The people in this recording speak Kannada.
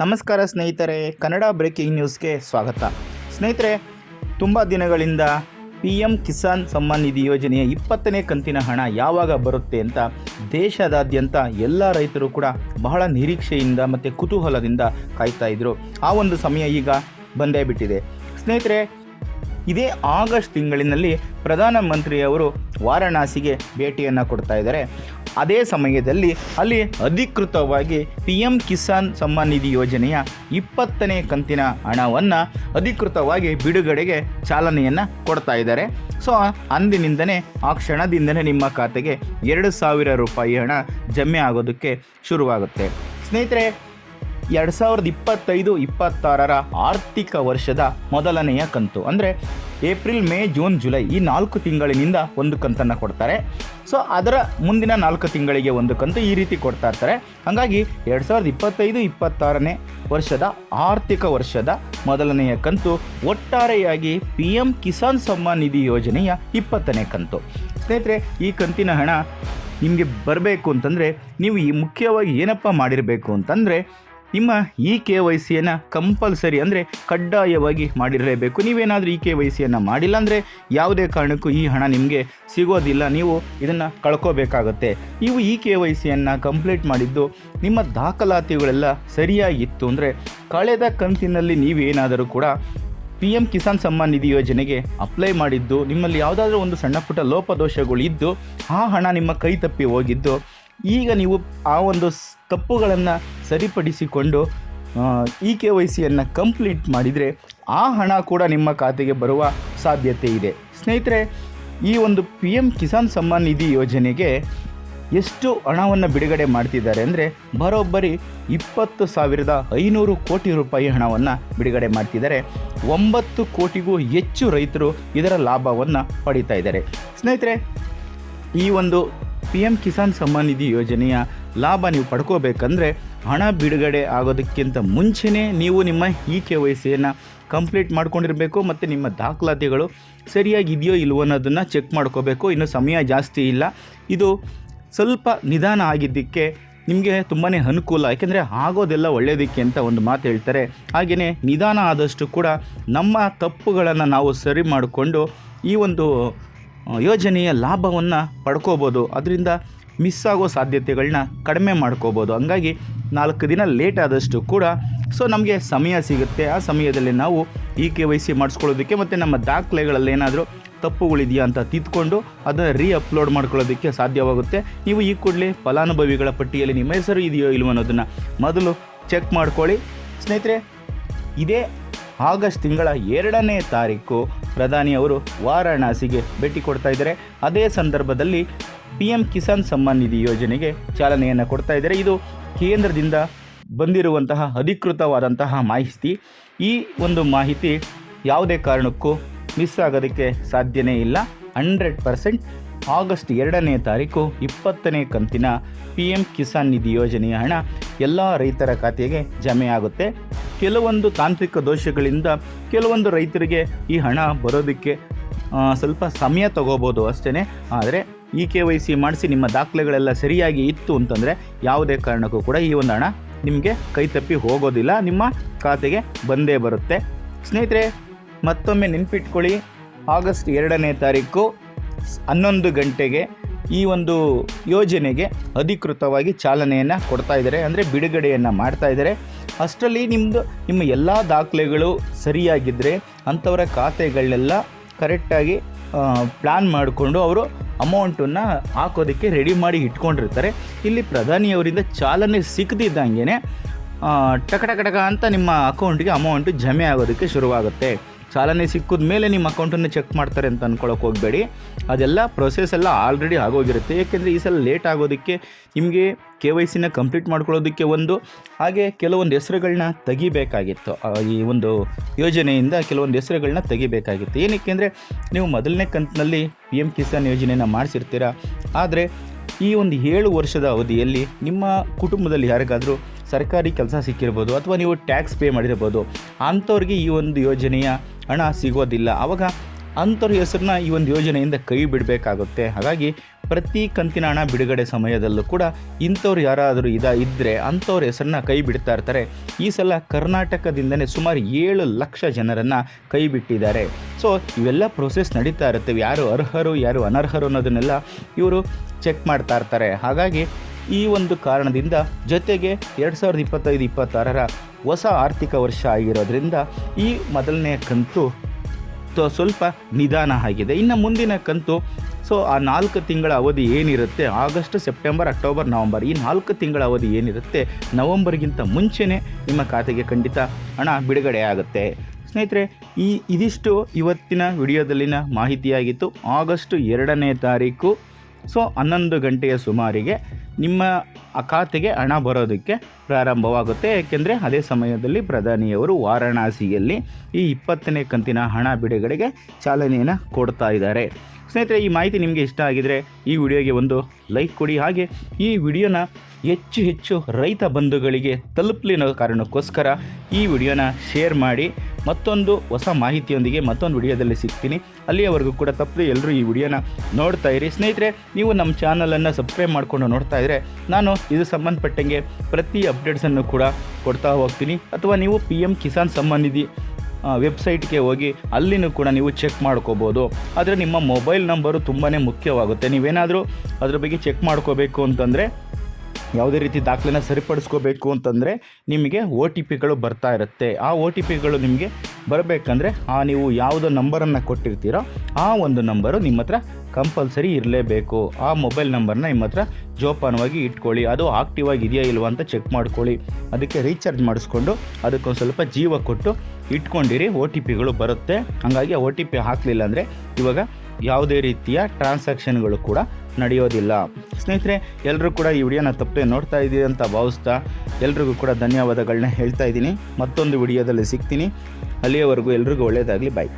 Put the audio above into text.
ನಮಸ್ಕಾರ ಸ್ನೇಹಿತರೆ, ಕನ್ನಡ ಬ್ರೇಕಿಂಗ್ ನ್ಯೂಸ್ಗೆ ಸ್ವಾಗತ. ಸ್ನೇಹಿತರೆ, ತುಂಬ ದಿನಗಳಿಂದ ಪಿ ಎಂ ಕಿಸಾನ್ ಸಮ್ಮಾನ್ ನಿಧಿ ಯೋಜನೆಯ ಇಪ್ಪತ್ತನೇ ಕಂತಿನ ಹಣ ಯಾವಾಗ ಬರುತ್ತೆ ಅಂತ ದೇಶದಾದ್ಯಂತ ಎಲ್ಲ ರೈತರು ಕೂಡ ಬಹಳ ನಿರೀಕ್ಷೆಯಿಂದ ಮತ್ತು ಕುತೂಹಲದಿಂದ ಕಾಯ್ತಾ ಇದ್ರು. ಆ ಒಂದು ಸಮಯ ಈಗ ಬಂದೇ ಬಿಟ್ಟಿದೆ. ಸ್ನೇಹಿತರೆ, ಇದೇ ಆಗಸ್ಟ್ ತಿಂಗಳಿನಲ್ಲಿ ಪ್ರಧಾನಮಂತ್ರಿಯವರು ವಾರಣಾಸಿಗೆ ಭೇಟಿಯನ್ನು ಕೊಡ್ತಾ ಇದ್ದಾರೆ. ಅದೇ ಸಮಯದಲ್ಲಿ ಅಲ್ಲಿ ಅಧಿಕೃತವಾಗಿ ಪಿ ಎಂ ಕಿಸಾನ್ ಸಮ್ಮಾನ್ ನಿಧಿ ಯೋಜನೆಯ ಇಪ್ಪತ್ತನೇ ಕಂತಿನ ಹಣವನ್ನು ಅಧಿಕೃತವಾಗಿ ಬಿಡುಗಡೆಗೆ ಚಾಲನೆಯನ್ನು ಕೊಡ್ತಾ ಇದ್ದಾರೆ. ಸೊ, ಅಂದಿನಿಂದನೇ, ಆ ಕ್ಷಣದಿಂದನೇ ನಿಮ್ಮ ಖಾತೆಗೆ ಎರಡು ಸಾವಿರ ರೂಪಾಯಿ ಹಣ ಜಮೆ ಆಗೋದಕ್ಕೆ ಶುರುವಾಗುತ್ತೆ. ಸ್ನೇಹಿತರೆ ಎರಡು ಸಾವಿರದ ಇಪ್ಪತ್ತೈದು ಇಪ್ಪತ್ತಾರರ ಆರ್ಥಿಕ ವರ್ಷದ ಮೊದಲನೆಯ ಕಂತು. ಅಂದರೆ ಏಪ್ರಿಲ್, ಮೇ, ಜೂನ್, ಜುಲೈ ಈ ನಾಲ್ಕು ತಿಂಗಳಿನಿಂದ ಒಂದು ಕಂತನ್ನು ಕೊಡ್ತಾರೆ. ಸೊ, ಅದರ ಮುಂದಿನ ನಾಲ್ಕು ತಿಂಗಳಿಗೆ ಒಂದು ಕಂತು ಈ ರೀತಿ ಕೊಡ್ತಾ ಇರ್ತಾರೆ. ಹಾಗಾಗಿ ಎರಡು ಸಾವಿರದ ಇಪ್ಪತ್ತೈದು ಇಪ್ಪತ್ತಾರನೇ ವರ್ಷದ ಆರ್ಥಿಕ ವರ್ಷದ ಮೊದಲನೆಯ ಕಂತು ಒಟ್ಟಾರೆಯಾಗಿ ಪಿ ಎಂ ಕಿಸಾನ್ ಸಮ್ಮಾನ್ ನಿಧಿ ಯೋಜನೆಯ ಇಪ್ಪತ್ತನೇ ಕಂತು. ಸ್ನೇಹಿತರೆ, ಈ ಕಂತಿನ ಹಣ ನಿಮಗೆ ಬರಬೇಕು ಅಂತಂದರೆ ನೀವು ಈ ಮುಖ್ಯವಾಗಿ ಏನಪ್ಪ ಮಾಡಿರಬೇಕು ಅಂತಂದರೆ ನಿಮ್ಮ ಇ ಕೆ ವೈ ಸಿಯನ್ನು ಕಂಪಲ್ಸರಿ ಅಂದರೆ ಕಡ್ಡಾಯವಾಗಿ ಮಾಡಿರಲೇಬೇಕು. ನೀವೇನಾದರೂ ಇ ಕೆ ವೈ ಸಿಯನ್ನು ಮಾಡಿಲ್ಲ ಅಂದರೆ ಯಾವುದೇ ಕಾರಣಕ್ಕೂ ಈ ಹಣ ನಿಮಗೆ ಸಿಗೋದಿಲ್ಲ. ನೀವು ಇದನ್ನು ಕಳ್ಕೋಬೇಕಾಗತ್ತೆ. ನೀವು ಇ ಕೆ ವೈ ಸಿಯನ್ನು ಕಂಪ್ಲೀಟ್ ಮಾಡಿದ್ದು ನಿಮ್ಮ ದಾಖಲಾತಿಗಳೆಲ್ಲ ಸರಿಯಾಗಿತ್ತು ಅಂದರೆ ಕಳೆದ ಕಂತಿನಲ್ಲಿ ನೀವೇನಾದರೂ ಕೂಡ ಪಿ ಎಂ ಕಿಸಾನ್ ಸಮ್ಮಾನ್ ನಿಧಿ ಯೋಜನೆಗೆ ಅಪ್ಲೈ ಮಾಡಿದ್ದು, ನಿಮ್ಮಲ್ಲಿ ಯಾವುದಾದ್ರೂ ಒಂದು ಸಣ್ಣ ಪುಟ್ಟ ಲೋಪದೋಷಗಳು ಇದ್ದು ಆ ಹಣ ನಿಮ್ಮ ಕೈ ತಪ್ಪಿ ಹೋಗಿದ್ದು ಈಗ ನೀವು ಆ ಒಂದು ತಪ್ಪುಗಳನ್ನು ಸರಿಪಡಿಸಿಕೊಂಡು ಇ ಕೆ ವೈ ಸಿಯನ್ನು ಕಂಪ್ಲೀಟ್ ಮಾಡಿದರೆ ಆ ಹಣ ಕೂಡ ನಿಮ್ಮ ಖಾತೆಗೆ ಬರುವ ಸಾಧ್ಯತೆ ಇದೆ. ಸ್ನೇಹಿತರೆ, ಈ ಒಂದು ಪಿ ಎಂ ಕಿಸಾನ್ ಸಮ್ಮಾನ್ ನಿಧಿ ಯೋಜನೆಗೆ ಎಷ್ಟು ಹಣವನ್ನು ಬಿಡುಗಡೆ ಮಾಡ್ತಿದ್ದಾರೆ ಅಂದರೆ ಬರೋಬ್ಬರಿ ಇಪ್ಪತ್ತು ಸಾವಿರದ ಐನೂರು ಕೋಟಿ ರೂಪಾಯಿ ಹಣವನ್ನು ಬಿಡುಗಡೆ ಮಾಡ್ತಿದ್ದಾರೆ. ಒಂಬತ್ತು ಕೋಟಿಗೂ ಹೆಚ್ಚು ರೈತರು ಇದರ ಲಾಭವನ್ನು ಪಡಿತಾ ಇದ್ದಾರೆ. ಸ್ನೇಹಿತರೆ, ಈ ಒಂದು ಪಿ ಎಂ ಕಿಸಾನ್ ಸಮ್ಮಾನ್ ನಿಧಿ ಯೋಜನೆಯ ಲಾಭ ನೀವು ಪಡ್ಕೋಬೇಕಂದ್ರೆ ಹಣ ಬಿಡುಗಡೆ ಆಗೋದಕ್ಕಿಂತ ಮುಂಚೆನೇ ನೀವು ನಿಮ್ಮ ಇ ಕೆ ವೈ ಸಿಯನ್ನು ಕಂಪ್ಲೀಟ್ ಮಾಡ್ಕೊಂಡಿರಬೇಕು ಮತ್ತು ನಿಮ್ಮ ದಾಖಲಾತಿಗಳು ಸರಿಯಾಗಿದೆಯೋ ಇಲ್ವೋ ಅನ್ನೋದನ್ನು ಚೆಕ್ ಮಾಡ್ಕೋಬೇಕು. ಇನ್ನು ಸಮಯ ಜಾಸ್ತಿ ಇಲ್ಲ. ಇದು ಸ್ವಲ್ಪ ನಿಧಾನ ಆಗಿದ್ದಕ್ಕೆ ನಿಮಗೆ ತುಂಬಾ ಅನುಕೂಲ. ಯಾಕೆಂದರೆ ಆಗೋದೆಲ್ಲ ಒಳ್ಳೆಯದಕ್ಕೆ ಅಂತ ಒಂದು ಮಾತು ಹೇಳ್ತಾರೆ. ಹಾಗೆಯೇ ನಿಧಾನ ಆದಷ್ಟು ಕೂಡ ನಮ್ಮ ತಪ್ಪುಗಳನ್ನು ನಾವು ಸರಿ ಮಾಡಿಕೊಂಡು ಈ ಒಂದು ಯೋಜನೆಯ ಲಾಭವನ್ನು ಪಡ್ಕೋಬೋದು. ಅದರಿಂದ ಮಿಸ್ ಆಗೋ ಸಾಧ್ಯತೆಗಳನ್ನ ಕಡಿಮೆ ಮಾಡ್ಕೋಬೋದು. ಹಂಗಾಗಿ ನಾಲ್ಕು ದಿನ ಲೇಟ್ ಆದಷ್ಟು ಕೂಡ ಸೊ ನಮಗೆ ಸಮಯ ಸಿಗುತ್ತೆ. ಆ ಸಮಯದಲ್ಲಿ ನಾವು ಇ ಕೆ ವೈ ಸಿ ಮಾಡಿಸ್ಕೊಳ್ಳೋದಕ್ಕೆ ಮತ್ತು ನಮ್ಮ ದಾಖಲೆಗಳಲ್ಲಿ ಏನಾದರೂ ತಪ್ಪುಗಳಿದೆಯಾ ಅಂತ ತಿದ್ಕೊಂಡು ಅದನ್ನು ರೀ ಅಪ್ಲೋಡ್ ಮಾಡ್ಕೊಳ್ಳೋದಕ್ಕೆ ಸಾಧ್ಯವಾಗುತ್ತೆ. ನೀವು ಈ ಕೂಡಲೇ ಫಲಾನುಭವಿಗಳ ಪಟ್ಟಿಯಲ್ಲಿ ನಿಮ್ಮ ಹೆಸರು ಇದೆಯೋ ಇಲ್ವೋ ಅನ್ನೋದನ್ನು ಮೊದಲು ಚೆಕ್ ಮಾಡ್ಕೊಳ್ಳಿ. ಸ್ನೇಹಿತರೆ, ಇದೇ ಆಗಸ್ಟ್ ತಿಂಗಳ ಎರಡನೇ ತಾರೀಕು ಪ್ರಧಾನಿ ಅವರು ವಾರಾಣಸಿಗೆ ಭೇಟಿ ಕೊಡ್ತಾ ಇದ್ದಾರೆ. ಅದೇ ಸಂದರ್ಭದಲ್ಲಿ ಪಿ ಎಂ ಕಿಸಾನ್ ಸಮ್ಮಾನ್ ನಿಧಿ ಯೋಜನೆಗೆ ಚಾಲನೆಯನ್ನು ಕೊಡ್ತಾ ಇದ್ದಾರೆ. ಇದು ಕೇಂದ್ರದಿಂದ ಬಂದಿರುವಂತಹ ಅಧಿಕೃತವಾದಂತಹ ಮಾಹಿತಿ. ಈ ಒಂದು ಮಾಹಿತಿ ಯಾವುದೇ ಕಾರಣಕ್ಕೂ ಮಿಸ್ ಆಗೋದಕ್ಕೆ ಸಾಧ್ಯನೇ ಇಲ್ಲ. ಹಂಡ್ರೆಡ್ ಪರ್ಸೆಂಟ್ ಆಗಸ್ಟ್ ಎರಡನೇ ತಾರೀಕು ಇಪ್ಪತ್ತನೇ ಕಂತಿನ ಪಿ ಎಂ ಕಿಸಾನ್ ನಿಧಿ ಯೋಜನೆಯ ಹಣ ಎಲ್ಲ ರೈತರ ಖಾತೆಗೆ ಜಮೆ ಆಗುತ್ತೆ ಕೆಲವೊಂದು ತಾಂತ್ರಿಕ ದೋಷಗಳಿಂದ ಕೆಲವೊಂದು ರೈತರಿಗೆ ಈ ಹಣ ಬರೋದಕ್ಕೆ ಸ್ವಲ್ಪ ಸಮಯ ತಗೋಬೋದು ಅಷ್ಟೇ ಆದರೆ ಇ ಕೆ ವೈ ಸಿ ಮಾಡಿಸಿ ನಿಮ್ಮ ದಾಖಲೆಗಳೆಲ್ಲ ಸರಿಯಾಗಿ ಇತ್ತು ಅಂತಂದರೆ ಯಾವುದೇ ಕಾರಣಕ್ಕೂ ಕೂಡ ಈ ಒಂದು ಹಣ ನಿಮಗೆ ಕೈ ತಪ್ಪಿ ಹೋಗೋದಿಲ್ಲ. ನಿಮ್ಮ ಖಾತೆಗೆ ಬಂದೇ ಬರುತ್ತೆ. ಸ್ನೇಹಿತರೆ, ಮತ್ತೊಮ್ಮೆ ನೆನ್ಪಿಟ್ಕೊಳ್ಳಿ, ಆಗಸ್ಟ್ ಎರಡನೇ ತಾರೀಕು ಹನ್ನೊಂದು ಗಂಟೆಗೆ ಈ ಒಂದು ಯೋಜನೆಗೆ ಅಧಿಕೃತವಾಗಿ ಚಾಲನೆಯನ್ನು ಕೊಡ್ತಾ ಇದ್ದಾರೆ. ಅಂದರೆ ಬಿಡುಗಡೆಯನ್ನು ಮಾಡ್ತಾ ಇದ್ದಾರೆ. ಅಷ್ಟರಲ್ಲಿ ನಿಮ್ಮದು ನಿಮ್ಮ ಎಲ್ಲ ದಾಖಲೆಗಳು ಸರಿಯಾಗಿದ್ದರೆ ಅಂಥವರ ಖಾತೆಗಳನ್ನೆಲ್ಲ ಕರೆಕ್ಟಾಗಿ ಪ್ಲ್ಯಾನ್ ಮಾಡಿಕೊಂಡು ಅವರು ಅಮೌಂಟನ್ನು ಹಾಕೋದಕ್ಕೆ ರೆಡಿ ಮಾಡಿ ಇಟ್ಕೊಂಡಿರ್ತಾರೆ. ಇಲ್ಲಿ ಪ್ರಧಾನಿಯವರಿಂದ ಚಾಲನೆ ಸಿಕ್ಕದಿದ್ದಂಗೆ ಟಕ ಟಕ ಅಂತ ನಿಮ್ಮ ಅಕೌಂಟಿಗೆ ಅಮೌಂಟ್ ಜಮೆ ಆಗೋದಕ್ಕೆ ಶುರುವಾಗುತ್ತೆ. ಚಾಲನೆ ಸಿಕ್ಕಿದ ಮೇಲೆ ನಿಮ್ಮ ಅಕೌಂಟನ್ನು ಚೆಕ್ ಮಾಡ್ತಾರೆ ಅಂತ ಅಂದ್ಕೊಳಕ್ಕೆ ಹೋಗಬೇಡಿ. ಅದೆಲ್ಲ ಪ್ರೊಸೆಸ್ ಎಲ್ಲ ಆಲ್ರೆಡಿ ಆಗೋಗಿರುತ್ತೆ. ಏಕೆಂದರೆ ಈ ಸಲ ಲೇಟ್ ಆಗೋದಕ್ಕೆ ನಿಮಗೆ ಕೆ ವೈ ಸಿನ ಕಂಪ್ಲೀಟ್ ಮಾಡ್ಕೊಳ್ಳೋದಕ್ಕೆ ಒಂದು, ಹಾಗೆ ಕೆಲವೊಂದು ಹೆಸರುಗಳನ್ನ ತೆಗಿಬೇಕಾಗಿತ್ತು. ಈ ಒಂದು ಯೋಜನೆಯಿಂದ ಕೆಲವೊಂದು ಹೆಸರುಗಳನ್ನ ತೆಗಿಬೇಕಾಗಿತ್ತು. ಏನಕ್ಕೆ ಅಂದರೆ, ನೀವು ಮೊದಲನೇ ಕಂತಿನಲ್ಲಿ ಪಿ ಎಂ ಕಿಸಾನ್ ಯೋಜನೆಯನ್ನು ಮಾಡಿಸಿರ್ತೀರ? ಆದರೆ ಈ ಒಂದು ಏಳು ವರ್ಷದ ಅವಧಿಯಲ್ಲಿ ನಿಮ್ಮ ಕುಟುಂಬದಲ್ಲಿ ಯಾರಿಗಾದರೂ ಸರ್ಕಾರಿ ಕೆಲಸ ಸಿಕ್ಕಿರ್ಬೋದು, ಅಥವಾ ನೀವು ಟ್ಯಾಕ್ಸ್ ಪೇ ಮಾಡಿರ್ಬೋದು, ಅಂಥವ್ರಿಗೆ ಈ ಒಂದು ಯೋಜನೆಯ ಹಣ ಸಿಗೋದಿಲ್ಲ. ಆವಾಗ ಅಂಥವ್ರ ಹೆಸರನ್ನ ಈ ಒಂದು ಯೋಜನೆಯಿಂದ ಕೈ ಬಿಡಬೇಕಾಗುತ್ತೆ. ಹಾಗಾಗಿ ಪ್ರತಿ ಕಂತಿನ ಹಣ ಬಿಡುಗಡೆ ಸಮಯದಲ್ಲೂ ಕೂಡ ಇಂಥವ್ರು ಯಾರಾದರೂ ಇದ ಇದ್ದರೆ ಅಂಥವ್ರ ಹೆಸರನ್ನ ಕೈ ಬಿಡ್ತಾ ಇರ್ತಾರೆ. ಈ ಸಲ ಕರ್ನಾಟಕದಿಂದನೇ ಸುಮಾರು ಏಳು ಲಕ್ಷ ಜನರನ್ನು ಕೈ ಬಿಟ್ಟಿದ್ದಾರೆ. ಸೊ, ಇವೆಲ್ಲ ಪ್ರೊಸೆಸ್ ನಡೀತಾ ಇರುತ್ತೆ. ಯಾರು ಅರ್ಹರು, ಯಾರು ಅನರ್ಹರು ಅನ್ನೋದನ್ನೆಲ್ಲ ಇವರು ಚೆಕ್ ಮಾಡ್ತಾ ಇರ್ತಾರೆ. ಹಾಗಾಗಿ ಈ ಒಂದು ಕಾರಣದಿಂದ ಜೊತೆಗೆ ಎರಡು ಸಾವಿರದ ಇಪ್ಪತ್ತೈದು, ಇಪ್ಪತ್ತಾರರ ಹೊಸ ಆರ್ಥಿಕ ವರ್ಷ ಆಗಿರೋದ್ರಿಂದ ಈ ಮೊದಲನೇ ಕಂತು ಸ್ವಲ್ಪ ನಿಧಾನ ಆಗಿದೆ. ಇನ್ನು ಮುಂದಿನ ಕಂತು ಸೊ ಆ ನಾಲ್ಕು ತಿಂಗಳ ಅವಧಿ ಏನಿರುತ್ತೆ? August, September, October, November. ಈ ನಾಲ್ಕು ತಿಂಗಳ ಅವಧಿ ಏನಿರುತ್ತೆ? ನವಂಬರ್ಗಿಂತ ಮುಂಚೆನೇ ನಿಮ್ಮ ಖಾತೆಗೆ ಖಂಡಿತ ಹಣ ಬಿಡುಗಡೆ ಆಗುತ್ತೆ. ಸ್ನೇಹಿತರೆ, ಈ ಇದಿಷ್ಟು ಇವತ್ತಿನ ವಿಡಿಯೋದಲ್ಲಿನ ಮಾಹಿತಿಯಾಗಿತ್ತು. ಆಗಸ್ಟ್ ಎರಡನೇ ತಾರೀಕು ಸೊ ಹನ್ನೊಂದು ಗಂಟೆಯ ಸುಮಾರಿಗೆ ನಿಮ್ಮ ಖಾತೆಗೆ ಹಣ ಬರೋದಕ್ಕೆ ಪ್ರಾರಂಭವಾಗುತ್ತೆ. ಏಕೆಂದರೆ ಅದೇ ಸಮಯದಲ್ಲಿ ಪ್ರಧಾನಿಯವರು ವಾರಣಾಸಿಯಲ್ಲಿ ಈ ಇಪ್ಪತ್ತನೇ ಕಂತಿನ ಹಣ ಬಿಡುಗಡೆಗೆ ಚಾಲನೆಯನ್ನು ಕೊಡ್ತಾ ಇದ್ದಾರೆ. ಸ್ನೇಹಿತರೆ, ಈ ಮಾಹಿತಿ ನಿಮಗೆ ಇಷ್ಟ ಆಗಿದರೆ ಈ ವಿಡಿಯೋಗೆ ಒಂದು ಲೈಕ್ ಕೊಡಿ. ಹಾಗೆ ಈ ವಿಡಿಯೋನ ಹೆಚ್ಚು ಹೆಚ್ಚು ರೈತ ಬಂಧುಗಳಿಗೆ ತಲುಪಲಿನ ಕಾರಣಕ್ಕೋಸ್ಕರ ಈ ವಿಡಿಯೋನ ಶೇರ್ ಮಾಡಿ. ಮತ್ತೊಂದು ಹೊಸ ಮಾಹಿತಿಯೊಂದಿಗೆ ಮತ್ತೊಂದು ವಿಡಿಯೋದಲ್ಲಿ ಸಿಗ್ತೀನಿ. ಅಲ್ಲಿಯವರೆಗೂ ಕೂಡ ತಪ್ಪದೆ ಎಲ್ಲರೂ ಈ ವಿಡಿಯೋನ ನೋಡ್ತಾ ಇರಿ. ಸ್ನೇಹಿತರೆ, ನೀವು ನಮ್ಮ ಚಾನಲನ್ನು ಸಬ್ಸ್ಕ್ರೈಬ್ ಮಾಡಿಕೊಂಡು ನೋಡ್ತಾ ಇದ್ದರೆ ನಾನು ಇದು ಸಂಬಂಧಪಟ್ಟಂಗೆ ಪ್ರತಿ ಅಪ್ಡೇಟ್ಸನ್ನು ಕೂಡ ಕೊಡ್ತಾ ಹೋಗ್ತೀನಿ. ಅಥವಾ ನೀವು ಪಿ ಎಂ ಕಿಸಾನ್ ಸಂಬಂಧಿ ವೆಬ್ಸೈಟ್ಗೆ ಹೋಗಿ ಅಲ್ಲಿನೂ ಕೂಡ ನೀವು ಚೆಕ್ ಮಾಡ್ಕೋಬೋದು. ಆದರೆ ನಿಮ್ಮ ಮೊಬೈಲ್ ನಂಬರು ತುಂಬಾ ಮುಖ್ಯವಾಗುತ್ತೆ. ನೀವೇನಾದರೂ ಅದ್ರ ಬಗ್ಗೆ ಚೆಕ್ ಮಾಡ್ಕೋಬೇಕು ಅಂತಂದರೆ ಯಾವುದೇ ರೀತಿ ದಾಖಲೆನ ಸರಿಪಡಿಸ್ಕೋಬೇಕು ಅಂತಂದರೆ ನಿಮಗೆ ಒ ಟಿ ಪಿಗಳು ಬರ್ತಾ ಇರುತ್ತೆ. ಆ ಒ ಟಿ ಪಿಗಳು ನಿಮಗೆ ಬರಬೇಕಂದ್ರೆ ಆ ನೀವು ಯಾವುದೋ ನಂಬರನ್ನು ಕೊಟ್ಟಿರ್ತೀರೋ ಆ ಒಂದು ನಂಬರು ನಿಮ್ಮ ಹತ್ರ ಕಂಪಲ್ಸರಿ ಇರಲೇಬೇಕು. ಆ ಮೊಬೈಲ್ ನಂಬರ್ನ ನಿಮ್ಮ ಹತ್ರ ಜೋಪಾನವಾಗಿ ಇಟ್ಕೊಳ್ಳಿ. ಅದು ಆಕ್ಟಿವ್ ಆಗಿದೆಯಾ ಇಲ್ವಾ ಅಂತ ಚೆಕ್ ಮಾಡ್ಕೊಳ್ಳಿ. ಅದಕ್ಕೆ ರೀಚಾರ್ಜ್ ಮಾಡಿಸ್ಕೊಂಡು ಅದಕ್ಕೊಂದು ಸ್ವಲ್ಪ ಜೀವ ಕೊಟ್ಟು ಇಟ್ಕೊಂಡಿರಿ. ಒ ಟಿ ಪಿಗಳು ಬರುತ್ತೆ. ಹಾಗಾಗಿ ಒ ಟಿ ಪಿ ಹಾಕಲಿಲ್ಲ ಅಂದರೆ ಇವಾಗ ಯಾವುದೇ ರೀತಿಯ ಟ್ರಾನ್ಸಾಕ್ಷನ್ಗಳು ಕೂಡ ನಡೆಯೋದಿಲ್ಲ. ಸ್ನೇಹಿತರೆ ಎಲ್ಲರೂ ಕೂಡ ಈ ವಿಡಿಯೋನ ತಪ್ಪದೆ ನೋಡ್ತಾ ಇದ್ದೀರಿ ಅಂತ ಭಾವಿಸ್ತಾ ಎಲ್ರಿಗೂ ಕೂಡ ಧನ್ಯವಾದಗಳನ್ನ ಹೇಳ್ತಾ ಇದ್ದೀನಿ. ಮತ್ತೊಂದು ವಿಡಿಯೋದಲ್ಲಿ ಸಿಗ್ತೀನಿ. ಅಲ್ಲಿಯವರೆಗೂ ಎಲ್ರಿಗೂ ಒಳ್ಳೆಯದಾಗಲಿ ಬಾಯ್